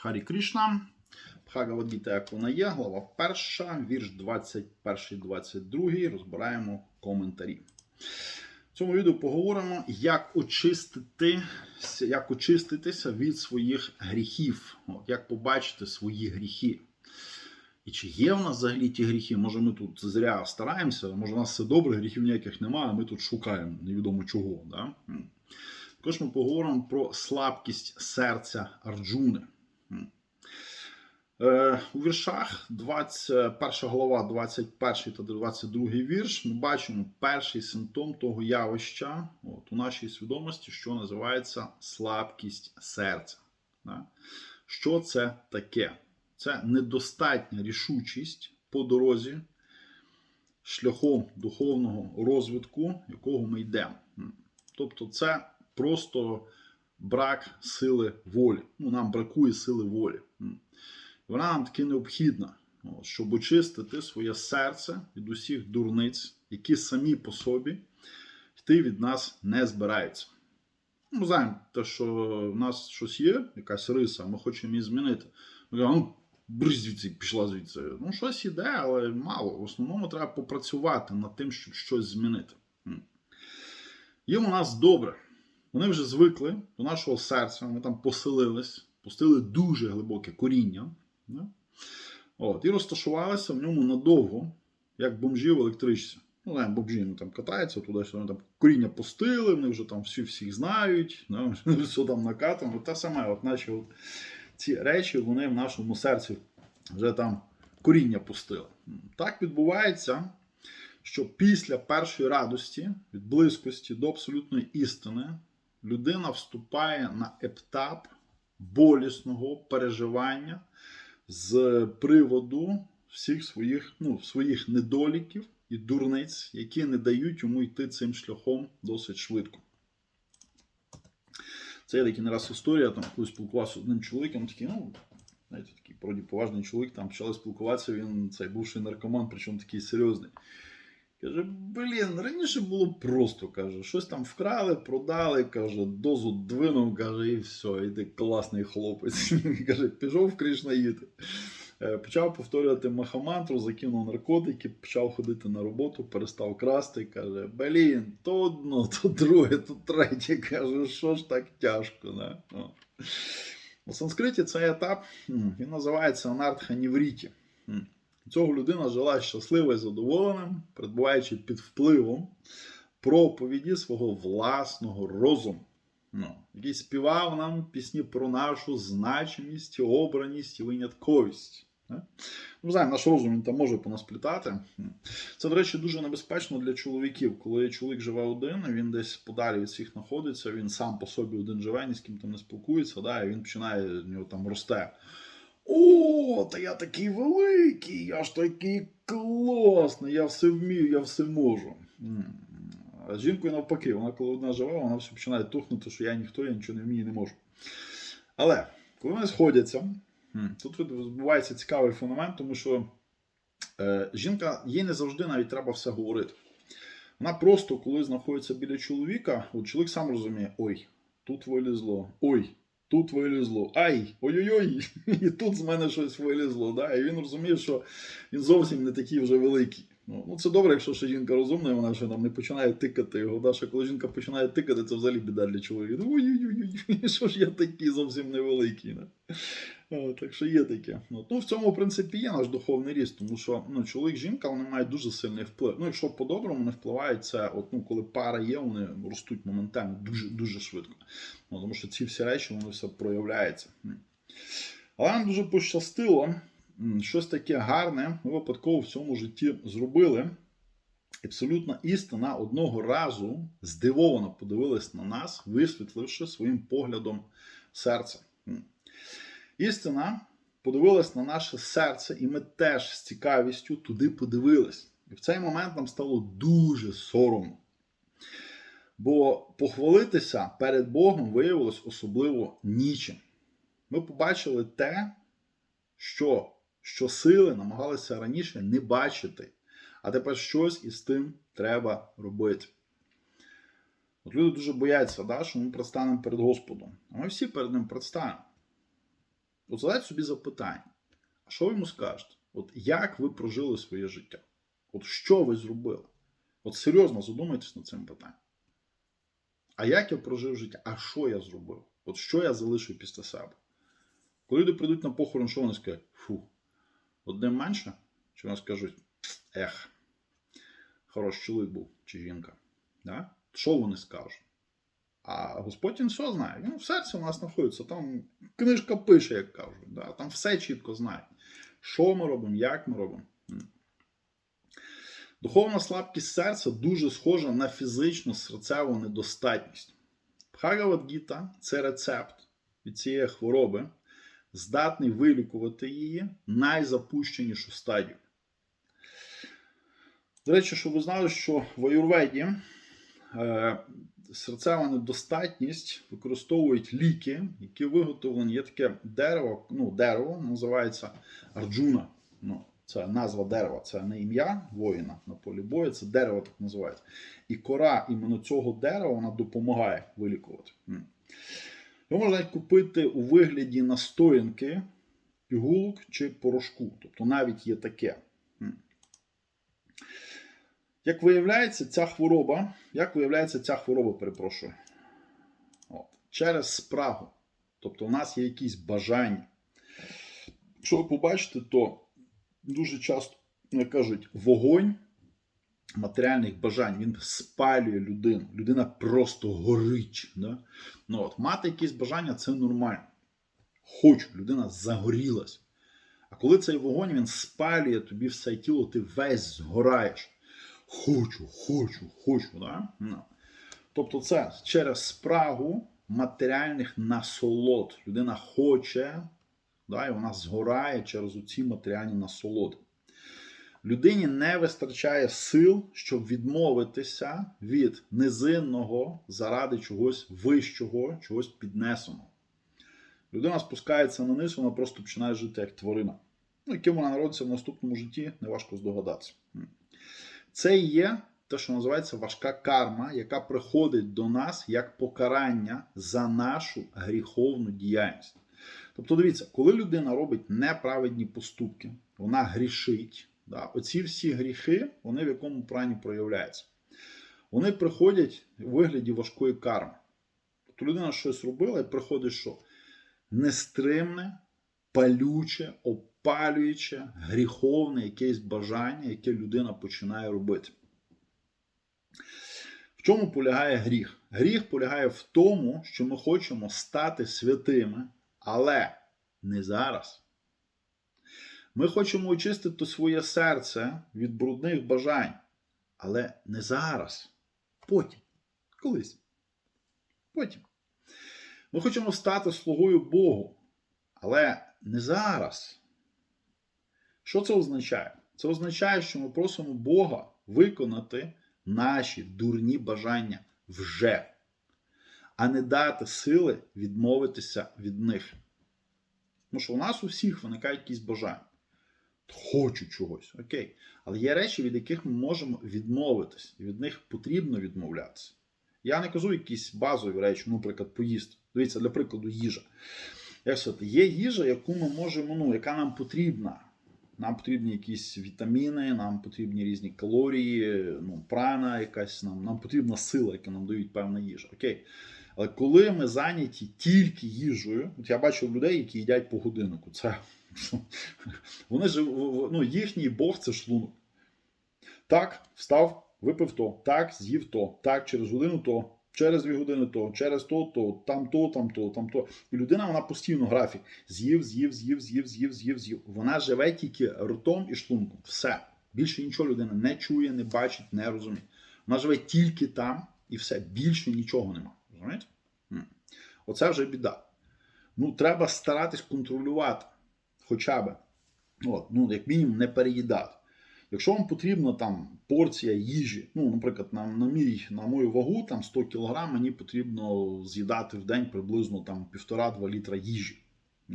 Харі Кришна. Бхагавадгіта, як вона є, глава 1, вірш 21-22. Розбираємо коментарі. В цьому відео поговоримо, як очистити, як очиститися від своїх гріхів, як побачити свої гріхи. І чи є в нас взагалі ті гріхи? Може, ми тут зря стараємося, може, у нас все добре, гріхів ніяких немає, а ми тут шукаємо невідомо чого. Да? Також ми поговоримо про слабкість серця Арджуни. Е, у віршах 21 глава, 21 та 22 вірш, ми бачимо перший симптом того явища от, у нашій свідомості, що називається слабкість серця. Що це таке? Це недостатня рішучість по дорозі, шляхом духовного розвитку, якого ми йдемо. Тобто, це просто брак сили волі. Ну, нам бракує сили волі. Вона нам таки необхідна, щоб очистити своє серце від усіх дурниць, які самі по собі йти від нас не збираються. Ми знаємо те, що в нас щось є, якась риса, ми хочемо її змінити. Ми кажемо, ну, бризь звідси, пішла звідси. Ну, щось іде, але мало. В основному треба попрацювати над тим, щоб щось змінити. Їм у нас добре. Вони вже звикли до нашого серця, вони там поселились, пустили дуже глибоке коріння. От, і розташувалися в ньому надовго, як бомжі в електричці. Ну, знаємо, бомжі вони там катаються туди, вони там коріння пустили, вони вже там всі всіх знають, да? все там накатано. Те саме, от наші от ці речі вони в нашому серці вже там коріння пустили. Так відбувається, що після першої радості, від близькості до абсолютної істини, людина вступає на етап болісного переживання з приводу всіх своїх, ну, своїх недоліків і дурниць, які не дають йому йти цим шляхом досить швидко. Це є такий не раз історія, там колись спілкувався з одним чоловіком, такий, ну, знаєте, такий вроді поважний чоловік, там почали спілкуватися, він цей бувший наркоман, причому такий серйозний. Каже, блін, раніше було просто, каже, щось там вкрали, продали, каже, дозу двинув, каже, і все, і ти класний хлопець. каже, пішов в Кришнаїти. Е, Почав повторювати махамантру, закинув наркотики, почав ходити на роботу, перестав красти. Каже: Блін, то одно, то друге, то третє. Каже, що ж так тяжко. Не? У санскриті цей етап він називається анартха нівріті. М. Цього людина жила щаслива і задоволеним, перебуваючи під впливом проповіді свого власного розуму, ну, який співав нам пісні про нашу значимість, обраність і винятковість. Не? Ну, знаємо, наш розум він там може понасплітати. Це, до речі, дуже небезпечно для чоловіків. Коли чоловік живе один, він десь подалі від всіх знаходиться, він сам по собі один живе, ні з ким там не спілкується, да, і він починає в нього там росте. О, та я такий великий, я ж такий класний, я все вмію, я все можу. А жінкою навпаки, вона коли одна живе, вона все починає тухнути, що я ніхто, я нічого не вмію не можу. Але коли вони сходяться, тут відбувається цікавий феномен, тому що е, жінка, їй не завжди навіть треба все говорити. Вона просто, коли знаходиться біля чоловіка, от чоловік сам розуміє, ой, тут вилізло, ой, тут вилізло, ай, ой-ой-ой, і тут з мене щось вилізло. Да? І він розуміє, що він зовсім не такий вже великий. Ну, ну це добре, якщо ще жінка розумна, вона ще нам не починає тикати його. Да? Що коли жінка починає тикати, це взагалі біда для чоловіка. Ой-ой-ой, що ж я такий зовсім невеликий. Да? О, так що є таке. Ну, в цьому, в принципі, є наш духовний ріст, тому що ну, чоловік, жінка вони мають дуже сильний вплив. Ну, якщо по-доброму не впливають, це от, ну, коли пара є, вони ростуть моментально дуже дуже швидко. Ну, тому що ці всі речі вони все проявляються. Але нам дуже пощастило, щось таке гарне ми випадково в цьому житті зробили. Абсолютна істина одного разу здивовано подивилась на нас, висвітливши своїм поглядом серце. Істина подивилась на наше серце, і ми теж з цікавістю туди подивились. І в цей момент нам стало дуже соромно. Бо похвалитися перед Богом виявилось особливо нічим. Ми побачили те, що, що сили намагалися раніше не бачити, а тепер щось із тим треба робити. От люди дуже бояться, да, що ми предстанемо перед Господом. А ми всі перед ним предстанемо. От задайте собі запитання, а що ви йому скажете? От як ви прожили своє життя? От що ви зробили? От серйозно задумайтесь над цим питанням. А як я прожив життя? А що я зробив? От що я залишив після себе? Коли люди прийдуть на похорон, що вони скажуть? Фу, одним менше? Чи вони скажуть, ех, хороший чоловік був чи жінка? Да? Що вони скажуть? А Господь він все знає. Він в серці у нас знаходиться. Там книжка пише, як кажуть. Да? Там все чітко знає. Що ми робимо, як ми робимо. Духовна слабкість серця дуже схожа на фізичну серцеву недостатність. Бхагавадгіта – це рецепт від цієї хвороби, здатний вилікувати її найзапущенішу стадію. До речі, щоб ви знали, що в Аюрведі е, серцева недостатність використовують ліки, які виготовлені. Є таке дерево, ну, дерево називається арджуна. Ну, це назва дерева, це не ім'я воїна на полі бою, це дерево так називається. І кора іменно цього дерева вона допомагає вилікувати. Його можна купити у вигляді настоянки, пігулок чи порошку. Тобто навіть є таке. Як виявляється, ця хвороба, як виявляється, ця хвороба, перепрошую, От, через спрагу. Тобто у нас є якісь бажання. Якщо ви побачите, то дуже часто, як кажуть, вогонь матеріальних бажань він спалює людину. Людина просто горить. Да? Ну, от, мати якісь бажання це нормально. Хочу, людина загорілась. А коли цей вогонь він спалює тобі все тіло, ти весь згораєш. Хочу, хочу, хочу. Да? Ну. Тобто, це через спрагу матеріальних насолод. Людина хоче, да, і вона згорає через ці матеріальні насолоди. Людині не вистачає сил, щоб відмовитися від низинного заради чогось вищого, чогось піднесеного. Людина спускається на низ, вона просто починає жити як тварина. Ну, яким вона народиться в наступному житті, неважко здогадатися. Це є те, що називається важка карма, яка приходить до нас як покарання за нашу гріховну діяльність. Тобто, дивіться, коли людина робить неправедні поступки, вона грішить. Да, оці всі гріхи, вони в якому прані проявляються. Вони приходять у вигляді важкої карми. Тобто людина щось робила і приходить що? Нестримне, палюче, опалююче, гріховне якесь бажання, яке людина починає робити. В чому полягає гріх? Гріх полягає в тому, що ми хочемо стати святими, але не зараз. Ми хочемо очистити своє серце від брудних бажань, але не зараз. Потім. Колись. Потім. Ми хочемо стати слугою Богу, але не зараз. Що це означає? Це означає, що ми просимо Бога виконати наші дурні бажання вже, а не дати сили відмовитися від них. Тому що у нас у всіх виникають якісь бажання. Хочу чогось, окей. Але є речі, від яких ми можемо відмовитись, і від них потрібно відмовлятися. Я не кажу якісь базові речі, ну, наприклад, поїсти. Дивіться, для прикладу, їжа. Як сказати, є їжа, яку ми можемо, ну, яка нам потрібна. Нам потрібні якісь вітаміни, нам потрібні різні калорії, ну, прана якась, нам нам потрібна сила, яка нам дають певна їжа. Окей. Але коли ми зайняті тільки їжею, от я бачив людей, які їдять по годиннику. Це вони ж ну, їхній Бог це шлунок. Так, встав, випив то, так, з'їв то, так, через годину то, через дві години то, через то, то, там то, там то, там то. І людина вона постійно графік. З'їв, з'їв, з'їв, з'їв, з'їв, з'їв, з'їв. Вона живе тільки ртом і шлунком. Все. Більше нічого людина не чує, не бачить, не розуміє. Вона живе тільки там і все. Більше нічого нема. Розумієте? Оце вже біда. Ну, треба старатись контролювати хоча б, от, ну, як мінімум, не переїдати. Якщо вам потрібна там порція їжі, ну, наприклад, на на, мій, на мою вагу там 100 кг, мені потрібно з'їдати в день приблизно там 1,5-2 літра їжі.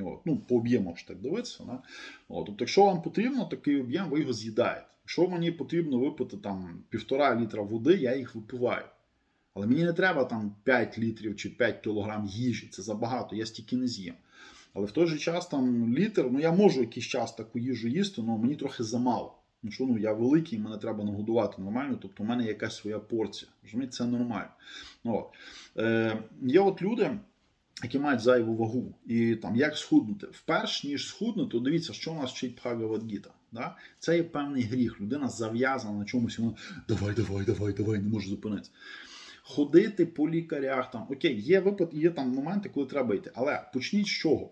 От, ну, По об'єму ж так дивитися. Да? От, тобто, якщо вам потрібно такий об'єм, ви його з'їдаєте. Якщо мені потрібно випити там 1,5 літра води, я їх випиваю. Але мені не треба там 5 літрів чи 5 кг їжі. Це забагато, я стільки не з'їм. Але в той же час там літр, ну я можу якийсь час таку їжу їсти, але мені трохи замало. Ну що ну я великий, мене треба нагодувати нормально, тобто в мене якась своя порція. Розумієте, це нормально. От. Е, є от люди, які мають зайву вагу, і там як схуднути. Вперш ніж схуднути, дивіться, що у нас вчить Бхагавадгіта. Да? Це є певний гріх. Людина зав'язана на чомусь, і вона давай, давай, давай, давай, не може зупинитися. Ходити по лікарях там, окей, є випад, є там моменти, коли треба йти. Але почніть з чого?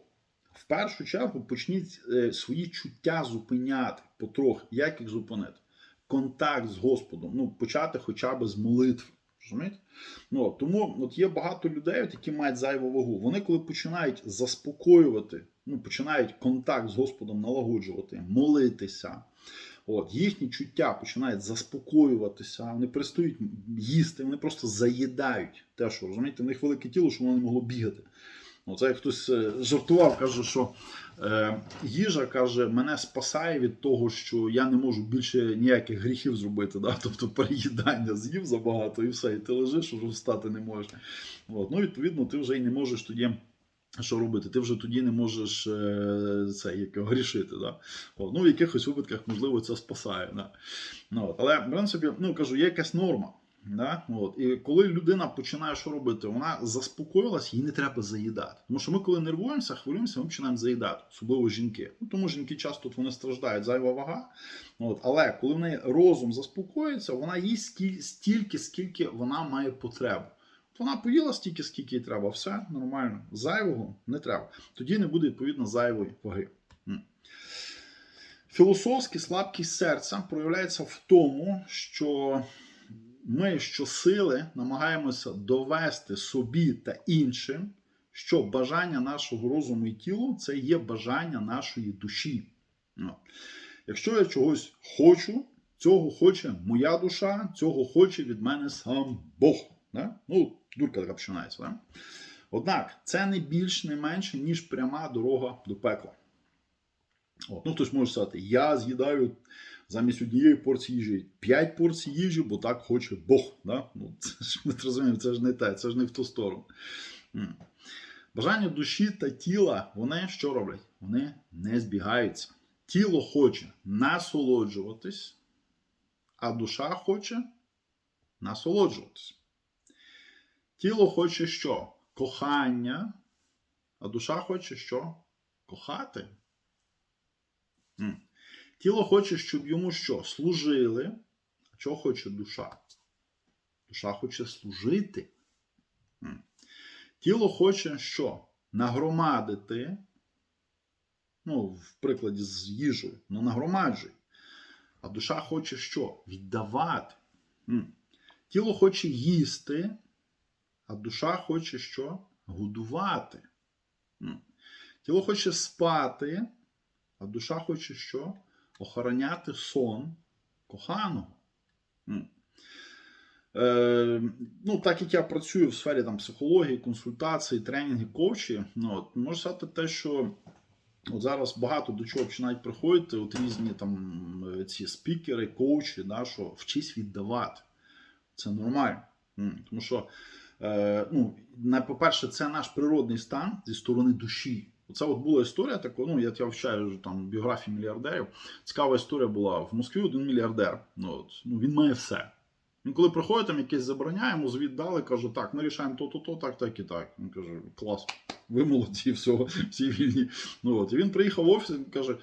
В першу чергу почніть е, свої чуття зупиняти потрохи. Як їх зупинити? Контакт з Господом. Ну, почати хоча б з молитви. Розумієте? Ну, тому от є багато людей, які мають зайву вагу. Вони, коли починають заспокоювати, ну, починають контакт з Господом налагоджувати, молитися. От, їхні чуття починають заспокоюватися, вони перестають їсти, вони просто заїдають те, що розумієте, в них велике тіло, що воно не могло бігати. Оце як хтось е, жартував, каже, що е, їжа каже, мене спасає від того, що я не можу більше ніяких гріхів зробити. Да? Тобто переїдання з'їв забагато і все, і ти лежиш, вже встати не можеш. От. Ну, відповідно, ти вже і не можеш тоді. Що робити? Ти вже тоді не можеш е, це як грішити. Да? От. Ну, в якихось випадках, можливо, це спасає. Да? Ну, от. Але, в принципі, ну кажу, є якась норма. Да? От. І коли людина починає що робити, вона заспокоїлась, їй не треба заїдати. Тому що ми, коли нервуємося, хвилюємося, ми починаємо заїдати, особливо жінки. Ну, тому жінки часто вони страждають, зайва вага. От. Але коли в неї розум заспокоїться, вона їсть стіль- стільки, скільки вона має потребу. От Вона поїла стільки, скільки їй треба, все нормально. Зайвого не треба. Тоді не буде відповідно зайвої ваги. Філософська слабкість серця проявляється в тому, що ми щосили намагаємося довести собі та іншим, що бажання нашого розуму і тілу це є бажання нашої душі. Ну, Якщо я чогось хочу, цього хоче моя душа, цього хоче від мене сам Бог. Да? Ну, дурка така починається. Да? Однак це не більш не менше, ніж пряма дорога до пекла. От. Ну, хтось може сказати, я з'їдаю замість однієї порції їжі 5 порцій їжі, бо так хоче Бог. Да? Ну, це ж ми розуміємо, це ж не те, це ж не в ту сторону. Бажання душі та тіла, вони що роблять? Вони не збігаються. Тіло хоче насолоджуватись, а душа хоче насолоджуватись. Тіло хоче що? Кохання, а душа хоче що? Кохати. Тіло хоче, щоб йому що? Служили. А чого хоче душа? Душа хоче служити. Тіло хоче що? Нагромадити. Ну, в прикладі з їжею, ну нагромаджуй. А душа хоче що? Віддавати. Тіло хоче їсти, а душа хоче що? Годувати. Тіло хоче спати, а душа хоче що? Охороняти сон коханого. Е, ну, так як я працюю в сфері там, психології, консультації, тренінги, коучі, ну, от, можу сказати те, що от зараз багато до чого починають приходити от різні там е, ці спікери, коучі, да, що вчись віддавати. Це нормально. Тому що, е, ну, по-перше, це наш природний стан зі сторони душі. Це от була історія така, ну я, я вчаю там біографії мільярдерів. Цікава історія була в Москві один мільярдер. Ну, от, ну, він має все. Він коли приходить, там якесь забороняє, йому звіт дали, каже, так, ми рішаємо то, то, то, так, так і так. Він каже, клас, ви молодці, все, всі вільні. Ну, от. І він приїхав в офіс і каже: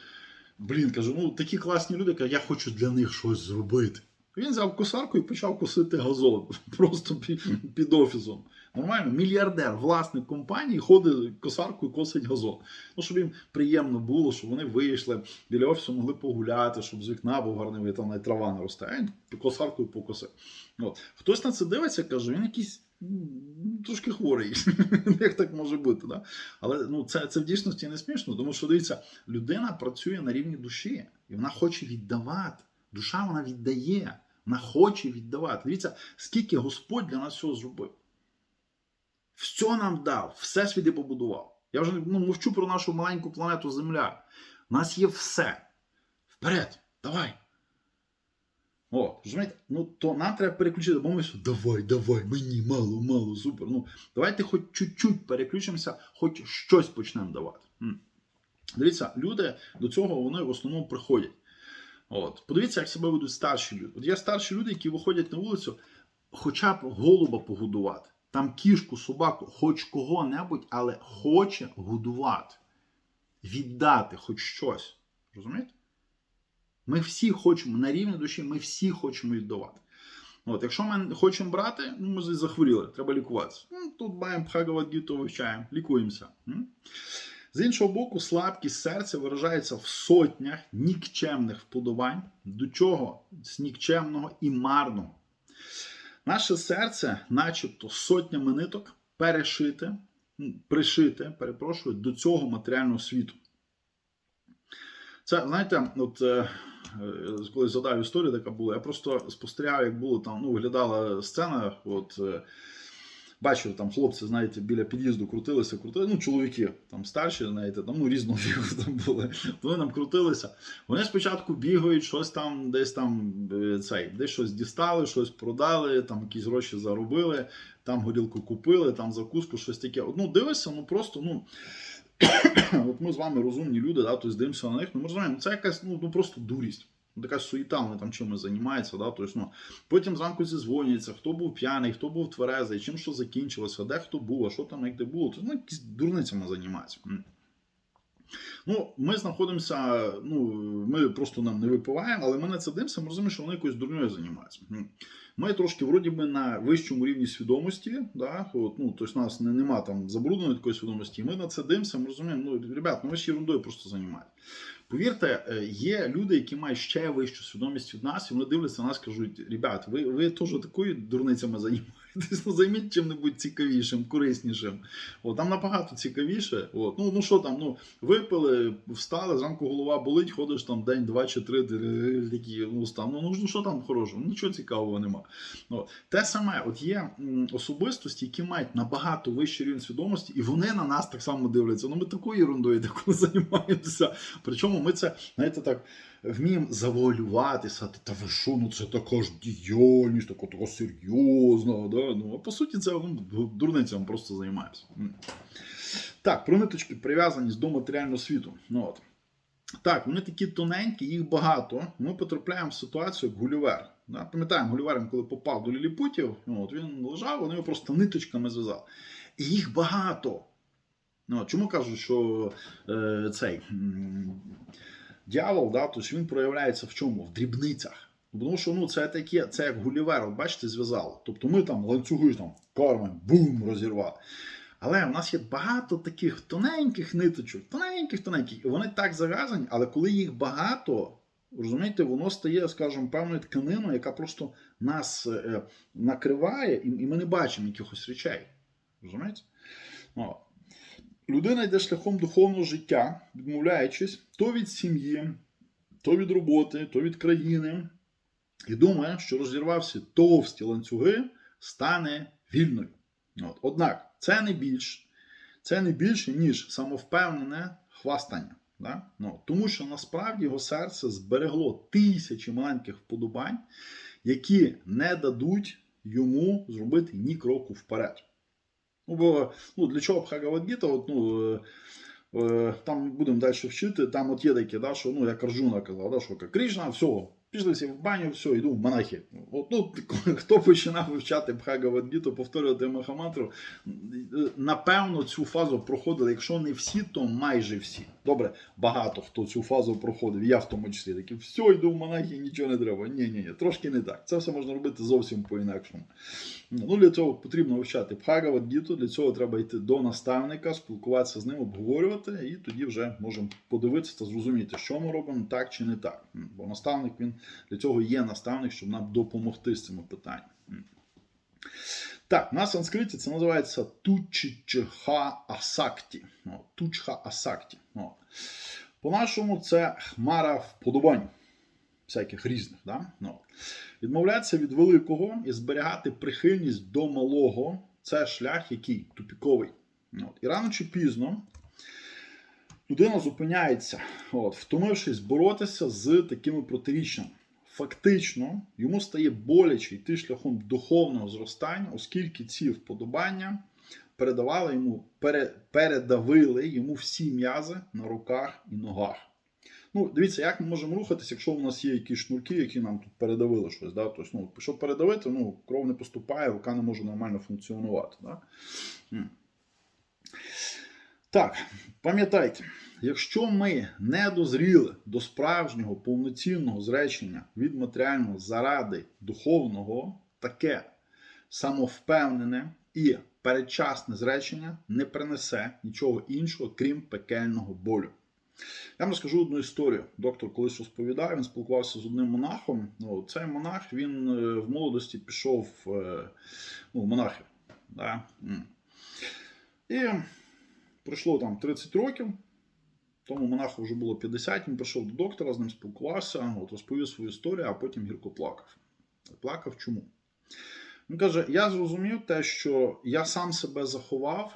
блін, каже, ну такі класні люди, каже, я хочу для них щось зробити. Він взяв косарку і почав косити газон просто під, під офісом. Нормально, мільярдер, власник компанії, ходить косаркою, косить газон. Ну, щоб їм приємно було, щоб вони вийшли біля офісу, могли погуляти, щоб з вікна був гарний там навіть трава не росте. А він косаркою покосив. От. Хтось на це дивиться, каже, він якийсь трошки хворий. Як так може бути? Да? Але ну, це, це в дійсності не смішно, тому що дивіться, людина працює на рівні душі, і вона хоче віддавати. Душа вона віддає, вона хоче віддавати. Дивіться, скільки Господь для нас всього зробив. Все нам дав, все світи побудував. Я вже ну, мовчу про нашу маленьку планету Земля. У нас є все. Вперед, давай. От, розумієте? Ну то нам треба переключити, бо ми що, давай, давай, мені мало, мало, супер. Ну, давайте хоч чуть-чуть переключимося, хоч щось почнемо давати. М. Дивіться, люди до цього вони в основному приходять. От. Подивіться, як себе ведуть старші люди. От є старші люди, які виходять на вулицю, хоча б голуба погодувати, там кішку, собаку, хоч кого-небудь, але хоче годувати, віддати хоч щось. Розумієте? Ми всі хочемо на рівні душі, ми всі хочемо віддавати. От, якщо ми хочемо брати, ну ми захворіли, треба лікуватися. Ну, тут маємо Бхагавадгіту, вивчаємо, лікуємося. З іншого боку, слабкість серця виражається в сотнях нікчемних вподобань, до чого з нікчемного і марного. Наше серце, начебто сотнями ниток, перешите, м, пришите, перепрошую, до цього матеріального світу. Це, знаєте, от е, е, коли задав історію, така була, я просто спостерігав, як було там, ну, виглядала сцена. От, е, бачив, там хлопці, знаєте, біля під'їзду крутилися, крутили, ну, чоловіки там старші, знаєте, там, ну, різного віку там були, вони там крутилися. Вони спочатку бігають, щось там, десь там е, цей, десь щось дістали, щось продали, там якісь гроші заробили, там горілку купили, там закуску, щось таке. Ну, дивишся, ну просто, ну. От ми з вами розумні люди, да, тобто дивимося на них, ну ми розуміємо, це якась ну, ну просто дурість. Ну, Така суєта, вони там чимось займаються, да, тобто, ну, потім зранку зізвонюються, хто був п'яний, хто був тверезий, чим що закінчилося, де хто був, а що там як де було, то ну, якісь дурницями займаються. Ну, ми знаходимося, ну, ми просто нам не випиваємо, але ми на це дивимося, ми розуміємо, що вони якоюсь дурньою займаються. Ми трошки вроді би на вищому рівні свідомості, да, от, ну, тобто у нас не, нема там забрудненої такої свідомості, ми на це дивимося, ми розуміємо, ну, ребят, ну ви ж ерундою просто займаєте. Повірте, е, є люди, які мають ще вищу свідомість від нас, і вони дивляться на нас кажуть, ребят, ви, ви теж такою дурницями займаєтесь, ну займіть чим-небудь цікавішим, кориснішим. От, там набагато цікавіше. От, ну, ну що там, ну, випили, встали, зранку голова болить, ходиш там день, два чи три, ну, стан, ну, ну що там хорошого, нічого цікавого нема. От. Те саме, от є особистості, які мають набагато вищий рівень свідомості, і вони на нас так само дивляться. Ну ми такою ерундою деколи займаємося. Причому ми це, знаєте, так вміємо завуалюватися. Та ви що, ну це така ж діяльність, така, така серйозна. Да? Ну, а по суті, це ну, дурницями просто займаємося. Так, про ниточки прив'язаність до матеріального світу. Ну, от. Так, вони такі тоненькі, їх багато. Ми потрапляємо в ситуацію як Гулівер. Да? Пам'ятаємо, Гулівер, коли попав до Ліліпутів, ну, от він лежав, вони його просто ниточками зв'язали. І їх багато. Ну, чому кажуть, що е, цей дьявол, да, тобто він проявляється в чому? В дрібницях. Тому що ну, це таке, це як Гулівер, от бачите, зв'язали. Тобто ми там ланцюги там кормимо, бум, розірвали. Але в нас є багато таких тоненьких ниточок, тоненьких, тоненьких, і вони так зав'язані, але коли їх багато, розумієте, воно стає, скажімо, певною тканиною, яка просто нас е, накриває, і, і ми не бачимо якихось речей. Розумієте? Людина йде шляхом духовного життя, відмовляючись то від сім'ї, то від роботи, то від країни, і думає, що розірвався товсті ланцюги, стане вільною. От. Однак це не більш, це не більше, ніж самовпевнене хвастання. Да? Ну, тому що насправді його серце зберегло тисячі маленьких вподобань, які не дадуть йому зробити ні кроку вперед. Ну, ну, для чого Бхагавадгіта, от, ну, е, там будемо далі вчити, там от є таке, да, що ну, як Арджуна казав, да, що Кришна, все, пішли всі в баню, все, йду в монахи. От, ну, хто починав вивчати Бхагавадгіту, повторювати Махамантру, напевно, цю фазу проходили, якщо не всі, то майже всі. Добре, багато хто цю фазу проходив, я в тому числі такий, все, йду в монахи, нічого не треба. Ні, ні, ні, трошки не так. Це все можна робити зовсім по-інакшому. Ну, Для цього потрібно вивчати Бхагавадгіту, для цього треба йти до наставника, спілкуватися з ним, обговорювати, і тоді вже можемо подивитися та зрозуміти, що ми робимо так чи не так. Бо наставник він для цього є наставник, щоб нам допомогти з цими питаннями. Так, на санскриті це називається Тучичха Асакті. Тучха Асакті. По-нашому це хмара вподобань, всяких різних. Да? Ну. Відмовлятися від великого і зберігати прихильність до малого це шлях, який тупіковий. От. І рано чи пізно людина зупиняється, от, втомившись боротися з такими протиріччями. фактично йому стає боляче йти шляхом духовного зростання, оскільки ці вподобання передавали йому, пере, передавили йому всі м'язи на руках і ногах. Ну, дивіться, як ми можемо рухатися, якщо у нас є якісь шнурки, які нам тут передавили щось. Да? Тобто, ну, щоб передавити, ну, кров не поступає, рука не може нормально функціонувати. Да? Так, пам'ятайте, якщо ми не дозріли до справжнього повноцінного зречення від матеріального заради духовного, таке самовпевнене і передчасне зречення не принесе нічого іншого, крім пекельного болю. Я вам розкажу одну історію. Доктор колись розповідає, він спілкувався з одним монахом. Ну, цей монах він е, в молодості пішов е, ну, в монахи. Да? І пройшло там 30 років. Тому монаху вже було 50, він прийшов до доктора, з ним спілкувався, от, розповів свою історію, а потім гірко плакав. Плакав чому? Він каже: я зрозумів те, що я сам себе заховав,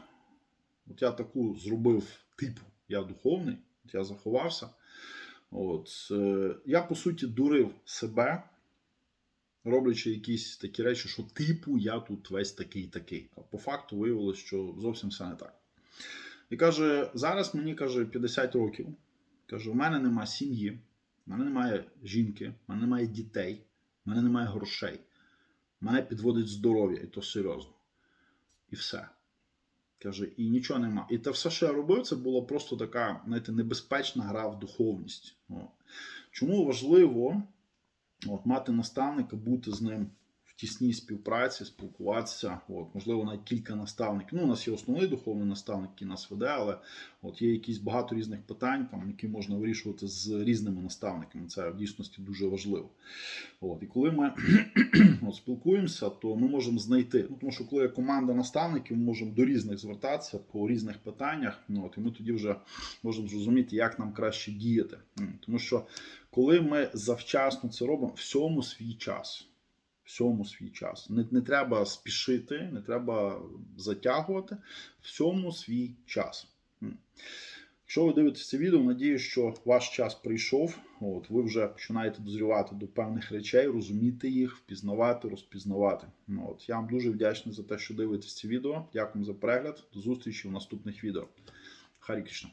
от я таку зробив типу, я духовний, от я заховався. От, е, я, по суті, дурив себе, роблячи якісь такі речі, що типу я тут весь такий такий. А по факту виявилось, що зовсім все не так. І каже: зараз мені каже 50 років. Каже, у мене немає сім'ї, в мене немає жінки, в мене немає дітей, в мене немає грошей. Мене підводить здоров'я, і то серйозно. І все. Каже, і нічого нема. І те все, що я робив, це була просто така, знаєте, небезпечна гра в духовність. О. Чому важливо от, мати наставника, бути з ним тісній співпраці, спілкуватися. От, можливо, навіть кілька наставників. Ну, у нас є основний духовний наставник, який нас веде, але от є якісь багато різних питань, там, які можна вирішувати з різними наставниками. Це в дійсності дуже важливо. От, і коли ми от, спілкуємося, то ми можемо знайти. Ну, тому що коли є команда наставників, ми можемо до різних звертатися по різних питаннях. Ну, от, і ми тоді вже можемо зрозуміти, як нам краще діяти. Тому що коли ми завчасно це робимо, всьому свій час. Всьому свій час. Не, не треба спішити, не треба затягувати. Всьому свій час. Якщо ви дивитесь це відео, надію, що ваш час прийшов. От, ви вже починаєте дозрівати до певних речей, розуміти їх, впізнавати, розпізнавати. От, я вам дуже вдячний за те, що дивитесь це відео. Дякую за перегляд. До зустрічі в наступних відео. Харі Кришна.